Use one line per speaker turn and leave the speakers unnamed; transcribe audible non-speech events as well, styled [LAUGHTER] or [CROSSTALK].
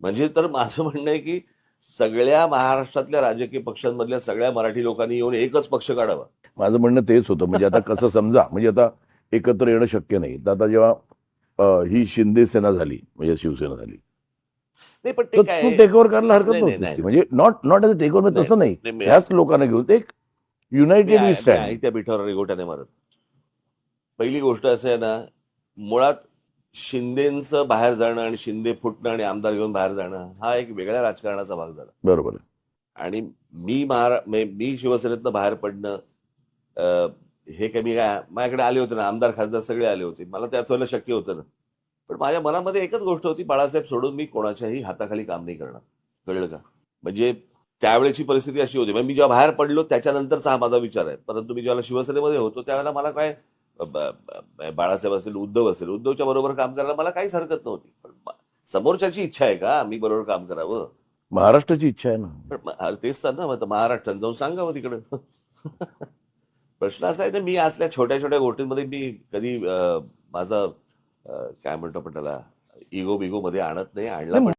म्हणजे तर माझं म्हणणं आहे की सगळ्या महाराष्ट्रातल्या राजकीय पक्षांमधल्या सगळ्या मराठी लोकांनी येऊन एकच पक्ष काढावा.
माझं म्हणणं तेच होतं. म्हणजे आता कसं समजा म्हणजे आता एकत्र येणं शक्य नाही. तर आता जेव्हा ही शिंदे सेना झाली म्हणजे शिवसेना झाली.
नाही पण ते काय?
टेक ओव्हर करायला हरकत
नाही,
म्हणजे not not as take over तसं नाही. ह्याच लोकांना घेऊन एक युनायटेड वी स्टँड
त्या पिठावर रेगोट्याने मारत. पहिली गोष्ट असं आहे ना मुळात शिंदेचं बाहेर जाणं आणि शिंदे फुटणं आणि आमदार घेऊन बाहेर जाणं हा एक वेगळ्या राजकारणाचा भाग झाला.
बरोबर.
आणि मी महारा मे- शिवसेनेतनं बाहेर पडणं हे काही मी काय माझ्याकडे आले होते ना आमदार खासदार सगळे आले होते. मला त्याच वेळेला शक्य होतं ना. पण माझ्या मनामध्ये एकच गोष्ट होती बाळासाहेब सोडून मी कोणाच्याही हाताखाली काम नाही करणार. कळलं का? म्हणजे त्यावेळेची परिस्थिती अशी होती. म्हणजे मी जेव्हा बाहेर पडलो त्याच्यानंतरचा हा माझा विचार आहे. परंतु मी जेव्हा शिवसेनेमध्ये होतो त्यावेळेला मला काय बाळासाहेब असेल उद्धव असेल उद्धवच्या बरोबर काम करायला मला काहीच हरकत नव्हती. पण समोरच्याची इच्छा आहे का मी बरोबर काम करावं?
महाराष्ट्राची इच्छा आहे ना.
पण तेच तर ना महाराष्ट्रात जाऊन सांगावं तिकडं. [LAUGHS] प्रश्न असा आहे ना मी असल्या छोट्या छोट्या गोष्टींमध्ये मी कधी माझं काय म्हणतो आपण त्याला इगो बिगो मध्ये आणत नाही आणला पण